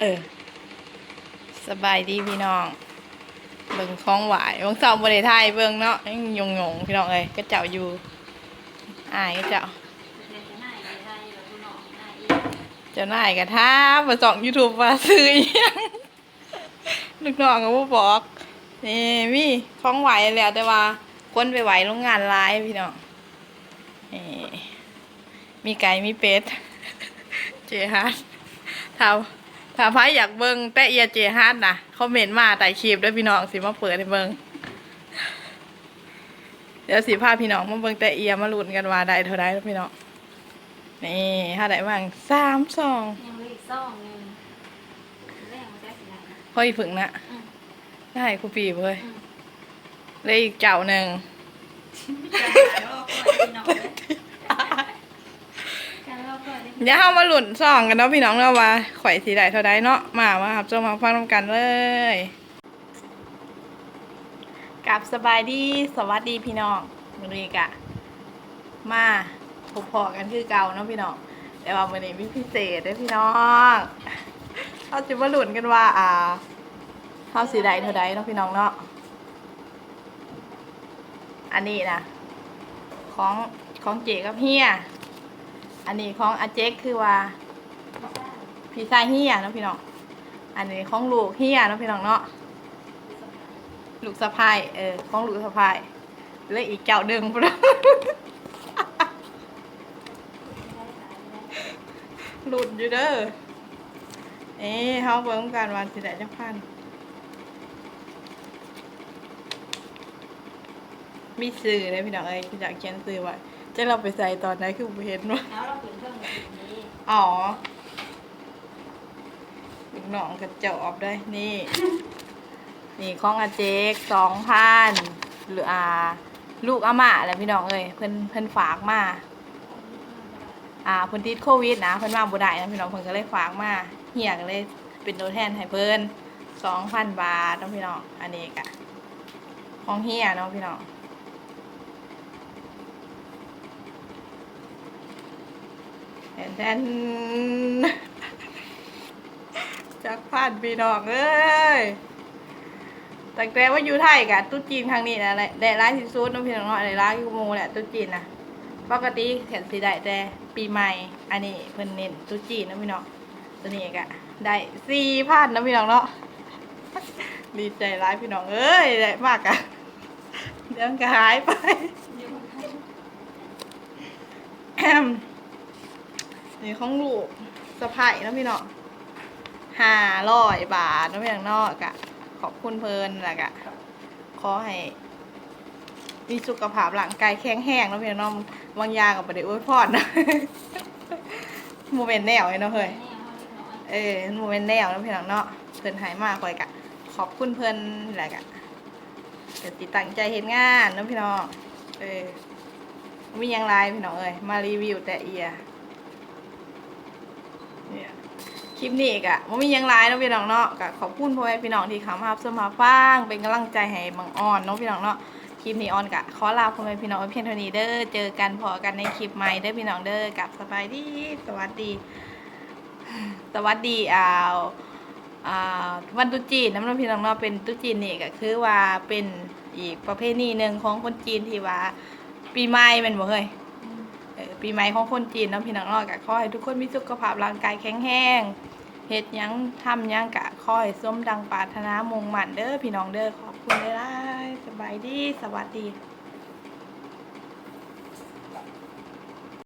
เออ สบายดีพี่น้อง เบิ่งคล้องหวายเบิ่งสอบบริไทยเบิ่งเนาะยงยงยงๆพี่น้องเอ้ยก็เจ้าอยู่อายก็เจ้าเจ้านายก็ท้ามาส่อง YouTube ว่าซื้อหยังลูกน้องก็บ่บอกนี่มีของไหวแล้วแต่ว่าคนไปไหวโรงงานร้ายพี่น้องนี่มีไก่มีเป็ด เจฮาร์ดถ้า ถ้าพายอยากเบิ่งแต่เอียเจฮาร์ดนะคอมเมนต์มาใต้คลิปด้วยพี่น้องสิมาเปิดให้เบิ่งเดี๋ยวสิพาพี่น้องมาเบิ่งแต่เอียมาลุ้นกันว่าได้เท่าไรแล้วพี่น้องนี่ถ้าได้บ้างสามสองยังเหลืออีกซองหนึงแรงมันจะสิได้นะพออีฝึงนะ อืมได้ครูปีบเลยอืม เลยอีกเจ้าหนึ่งการ เล่าก่อนดิเดี๋ยวเรามาหลุนซองกันเนาะพี่น้องเนาะว่าข่อยสีใดเท่าใดเนาะมามาครับจะมาฟังนำกันเลยกับสบายดีสวัสดีพี่น้องมือนี้กะ มาพบพอกันคือเก่าเนาะพี่น้อง แต่ว่ามือนี้มีพิเศษเด้วยพี่น้องเราจะมาหลุนกันว่า อ่าเท่าสีใดเท่าใดเนาะพี่น้องเนาะอันนี้นะของของเจกับเฮีย อันนี้ของอาเจ๊กคือว่าพี่ชายเฮียเนาะพี่น้อง อันนี้ของลูกเฮียเนาะพี่น้องเนาะ ลูกสะพายเออของลูกสะพายแล้วอีกเจ้าดึงพุ่นน่ะหลุดอยู่เด้อ เอ๊ะเฮาเบิ่งกันว่าสิได้จักพัน มีสื่อเลยพี่น้องเอ้ยอยากเขียนสื่อไว้ จะเราไปใส่ตอนไหนคือบ่เห็นว่าแล้วเราเปลี่ยนเครื่องมือนี้อ๋อลูกน้องกระจอบด้วยนี่ นี่ของอาเจกสองพันหรืออ่าลูกอาม่าแหละพี่น้องเอ้ยเพิ่นเพิ่นฝากมาอ่าเพิ่นติดโควิดนะเพิ่นมาบ่ได้นะพี่น้องเพิ่นก็เลยฝากมาเฮียก็เลยเป็นตัวแทนให้เพิ่นสองพันบาทเนาะพี่น้องอันนี้กะของเฮียเนาะพี่น้อง แทนจักพันพี่น้องเอ้ยตั้งแต่ว่าอยู่ไทยกะตุ๊จีนครั้งนี้นะได้ร้ายที่สุดน้องพี่น้องเนาะได้ร้ายกูโมแหละตุ๊จีนนะปกติแขนสีได้แต่ปีใหม่ อันนี้เพิ่นเน้นตุ๊จีนเนาะพี่น้องตัวนี้กะได้สี่พันนาะพี่น้องเนาะดีใจร้ายพี่น้องเอ้ยได้มากอะเดี๋ยวก็หายไป นี่ของลูกสะพายนะพี่น้องห้าร้อยบาทนะพี่น้องนอกอะขอบคุณเพลินละกะขอให้มีสุขภาพร่างกายแข็งแรงนะพี่น้องเนางยากับประเดี๋ยวอวยพรนะโมเมนต์แนวเลยนาะเฮ้ยแน่ห้องเล็กน้อยเอโมเมนต์แนวนะพี่น้องเนาะเพิ่นหายมากคอยกะ ขอบคุณเพิ่นแหละกะเดี๋ยวติดตั้งใจเห็นงานนะพี่น้องเออมียังไรพี่น้องเอ้ยมารีวิวแต่เอีย คลิปนี้กะว่ามีหยังไรเนาะพี่น้องเนาะกะขอบคุณพ่อแม่พี่น้องที่เข้ามารับชมมาฟังเป็นกำลังใจให้บังอ่อนเนาะพี่น้องเนาะคลิปนี้ออนกะขอลาพ่อแม่พี่น้องไว้เพียงเท่านี้เด้อเจอกันพอกันในคลิปใหม่เด้อพี่น้องเด้อกับสบายดีสวัสดี สวัสดีอ่าวอ่าวันตรุษจีนน้ำน้ำพี่น้องเนาะเป็นตรุษจีนนี่ก็คือว่าเป็นอีกประเพณีหนึ่งของคนจีนที่ว่า ปีใหม่แมันบ่เฮ้ยเออปีใหม่ของคนจีนเนาะพี่น้องเนาะก็ขอให้ทุกคนมีสุขภาพร่างกายแข็งแรง เฮ็ดยังทำยังกะคอให้สมดังปรารถนามุ่งมั่นเด้อพี่น้องเด้อขอบคุณหลายสบายดีสวัสดี